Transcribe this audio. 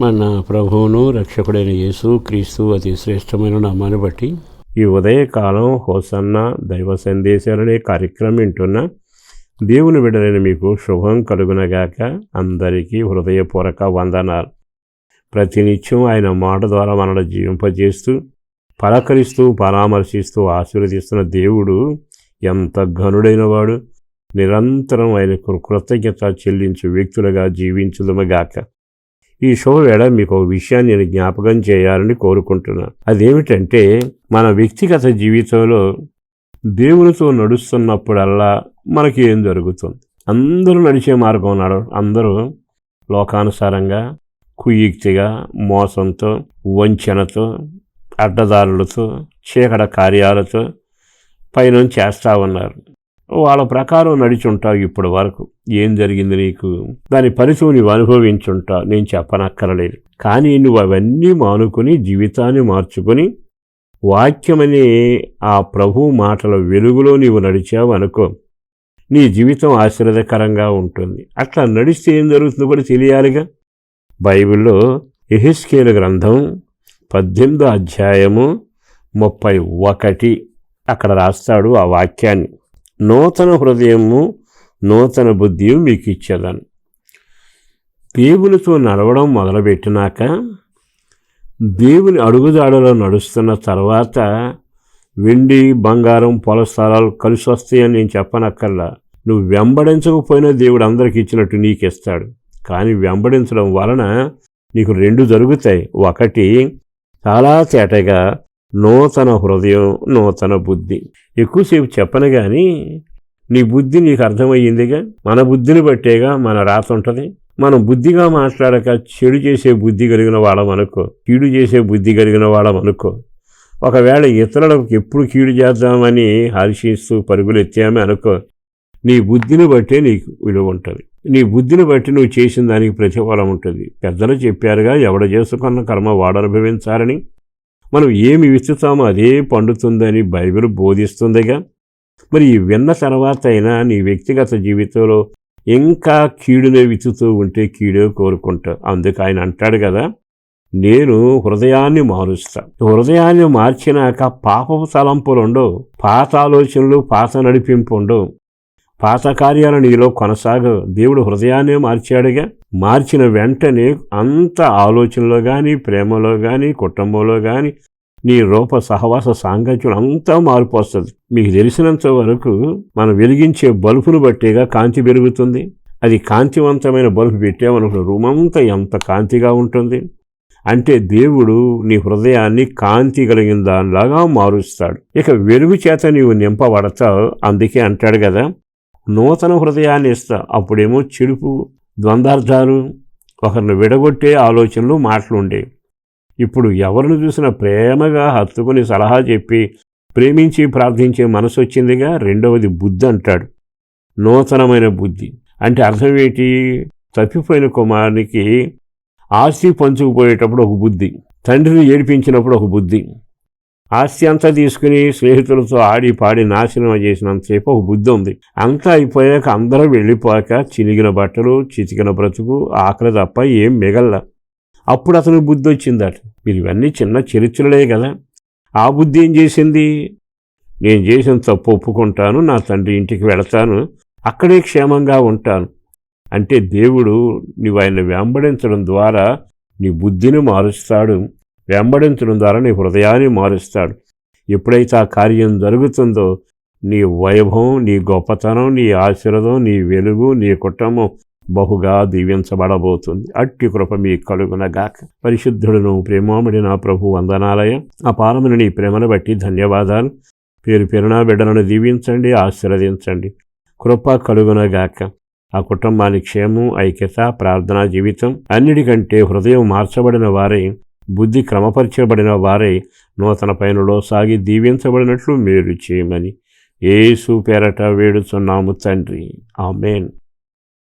మన ప్రభువును రక్షకుడైన యేసు క్రీస్తు అతి శ్రేష్టమైన నామాన్ని బట్టి ఈ ఉదయకాలం హోసన్న దైవ సందేశాలనే కార్యక్రమం వింటున్న దేవుని విడలైన మీకు శుభం కలుగునగాక అందరికీ హృదయపూర్వక వందనాలు. ప్రతినిత్యం ఆయన మాట ద్వారా మనల్ని జీవింపజేస్తూ పలకరిస్తూ పరామర్శిస్తూ ఆశీర్వదిస్తున్న దేవుడు ఎంత ఘనుడైన వాడు. నిరంతరం ఆయనకు కృతజ్ఞత చెల్లించు వ్యక్తులుగా జీవించుదమగాక. ఈ షో మీకు ఒక విషయాన్ని నేను జ్ఞాపకం చేయాలని కోరుకుంటున్నాను అదేమిటంటే మన వ్యక్తిగత జీవితంలో దేవునితో నడుస్తున్నప్పుడల్లా మనకి ఏం జరుగుతుంది? అందరూ నడిచే మార్గం ఉన్నాడు. అందరూ లోకానుసారంగా కుయుక్తిగా మోసంతో వంచనతో అడ్డదారులతో చీకట కార్యాలతో పైన చేస్తూ ఉన్నారు. వాళ్ళ ప్రకారం నడిచుంటావు ఇప్పటి వరకు. ఏం జరిగింది నీకు? దాని పరిచయం నువ్వు అనుభవించుంటావు నేను చెప్పనక్కరలేదు. కానీ నువ్వు అవన్నీ మానుకొని జీవితాన్ని మార్చుకొని వాక్యమనే ఆ ప్రభు మాటల వెలుగులో నీవు నడిచావు అనుకో నీ జీవితం ఆశీర్వదకరంగా ఉంటుంది. అట్లా నడిస్తే ఏం జరుగుతుందో కూడా తెలియాలిగా. బైబిల్లో ఎహిస్కేల గ్రంథం పద్దెనిమిదో అధ్యాయము ముప్పై ఒకటి అక్కడ రాస్తాడు ఆ వాక్యాన్ని. నూతన హృదయము నూతన బుద్ధి మీకు ఇచ్చేదాన్ని దేవునితో నడవడం మొదలుపెట్టినాక దేవుని అడుగుదాడులో నడుస్తున్న తర్వాత వెండి బంగారం పొల స్థలాలు కలిసి వస్తాయని నేను చెప్పనక్కర్లా. నువ్వు వెంబడించకపోయినా దేవుడు అందరికి ఇచ్చినట్టు నీకు ఇస్తాడు కానీ వెంబడించడం వలన నీకు రెండు జరుగుతాయి. ఒకటి చాలా తేటగా నూతన హృదయం నూతన బుద్ధి. ఎక్కువసేపు చెప్పను కానీ నీ బుద్ధి నీకు అర్థమయ్యిందిగా? మన బుద్ధిని బట్టేగా మన రాత ఉంటుంది. మనం బుద్ధిగా మాట్లాడక చెడు చేసే బుద్ధి కలిగిన వాళ్ళం అనుకో కీడు చేసే బుద్ధి కలిగిన వాళ్ళం అనుకో. ఒకవేళ ఇతరులకు ఎప్పుడు కీడు చేద్దామని హర్షిస్తూ పరుగులు ఎత్తామే అనుకో నీ బుద్ధిని బట్టే నీకు విలువ ఉంటుంది. నీ బుద్ధిని బట్టి నువ్వు చేసిన దానికి ప్రతిఫలం ఉంటుంది. పెద్దలు చెప్పారుగా ఎవడ చేసుకున్న కర్మ వాడనుభవించాలని మనం ఏమి విత్తుతామో అదే పండుతుందని బైబిల్ బోధిస్తుందిగా. మరి ఈ విన్న తర్వాత అయినా నీ వ్యక్తిగత జీవితంలో ఇంకా కీడునే విత్తుతూ ఉంటే కీడే కోరుకుంటా. అందుకు ఆయన అంటాడు కదా నేను హృదయాన్ని మారుస్తా. హృదయాన్ని మార్చినాక పాపపు తలంపులు ఉండవు పాత ఆలోచనలు పాత నడిపింపు ఉండవు. పాత కార్యాలు నీలో కొనసాగవు దేవుడు హృదయాన్నే మార్చాడుగా. మార్చిన వెంటనే అంత ఆలోచనలో కానీ ప్రేమలో కానీ కుటుంబంలో కానీ నీ రూప సహవాస సాంగత్యం అంతా మార్పు వస్తుంది మీకు తెలిసినంత వరకు మనం వెలిగించే బల్బును బట్టేగా కాంతి పెరుగుతుంది. అది కాంతివంతమైన బల్బు పెట్టామనుకున్న రూమ్ అంతా ఎంత కాంతిగా ఉంటుంది. అంటే దేవుడు నీ హృదయాన్ని కాంతి కలిగిన దానిలాగా మారుస్తాడు. ఇక వెలుగు చేత నీవు నింపబడతావు. అందుకే అంటాడు కదా నూతన హృదయాన్ని ఇస్తా. అప్పుడేమో చెడుపు ద్వందార్థాలు ఒకరిని విడగొట్టే ఆలోచనలు మాటలు ఉండేవి ఇప్పుడు ఎవరిని చూసినా ప్రేమగా హత్తుకుని సలహా చెప్పి ప్రేమించి ప్రార్థించే మనసు వచ్చిందిగా రెండవది బుద్ధి అంటాడు. నూతనమైన బుద్ధి. అంటే అర్థం ఏంటి? తప్పిపోయిన కుమారునికి ఆస్తి పంచుకుపోయేటప్పుడు ఒక బుద్ధి. తండ్రిని ఏడిపించినప్పుడు ఒక బుద్ధి. ఆస్తి అంతా తీసుకుని స్నేహితులతో ఆడి పాడి నాశనం చేసినంతసేపు ఒక బుద్ధి ఉంది. అంతా అయిపోయాక అందరూ వెళ్ళిపోయాక చినిగిన బట్టలు చితికిన బ్రతుకు ఆకలి తప్ప ఏం మిగల్ల. అప్పుడు అతనికి బుద్ధి వచ్చిందట. మీరు ఇవన్నీ చిన్న చరిత్రలే కదా. ఆ బుద్ధి ఏం చేసింది? నేను చేసిన తప్పు ఒప్పుకుంటాను నా తండ్రి ఇంటికి వెళతాను అక్కడే క్షేమంగా ఉంటాను. అంటే దేవుడు నువ్వు ఆయన వెంబడించడం ద్వారా నీ బుద్ధిని మారుస్తాడు. వెంబడించడం ద్వారా నీ హృదయాన్ని మారుస్తాడు. ఎప్పుడైతే ఆ కార్యం జరుగుతుందో నీ వైభవం నీ గొప్పతనం నీ ఆశీర్వదం నీ వెలుగు నీ కుటుంబం బహుగా దీవించబడబోతుంది. అట్టి కృప మీ కలుగునగాక. పరిశుద్ధుడును ప్రేమాముడి నా ప్రభు వందనాలయ. అపారముని నీ ప్రేమను బట్టి ధన్యవాదాలు. పేరు పేరునా బిడ్డలను దీవించండి ఆశీర్వదించండి. కృప కలుగునగాక. ఆ కుటుంబానికి క్షేమం ఐక్యత ప్రార్థనా జీవితం అన్నిటికంటే హృదయం మార్చబడిన వారే బుద్ధి క్రమపరచబడిన వారే నూతన పైనలో సాగి దీవించబడినట్లు మీరు చేయమని. ఏసు పేరట వేడుచున్నాము తండ్రి. ఆమెన్.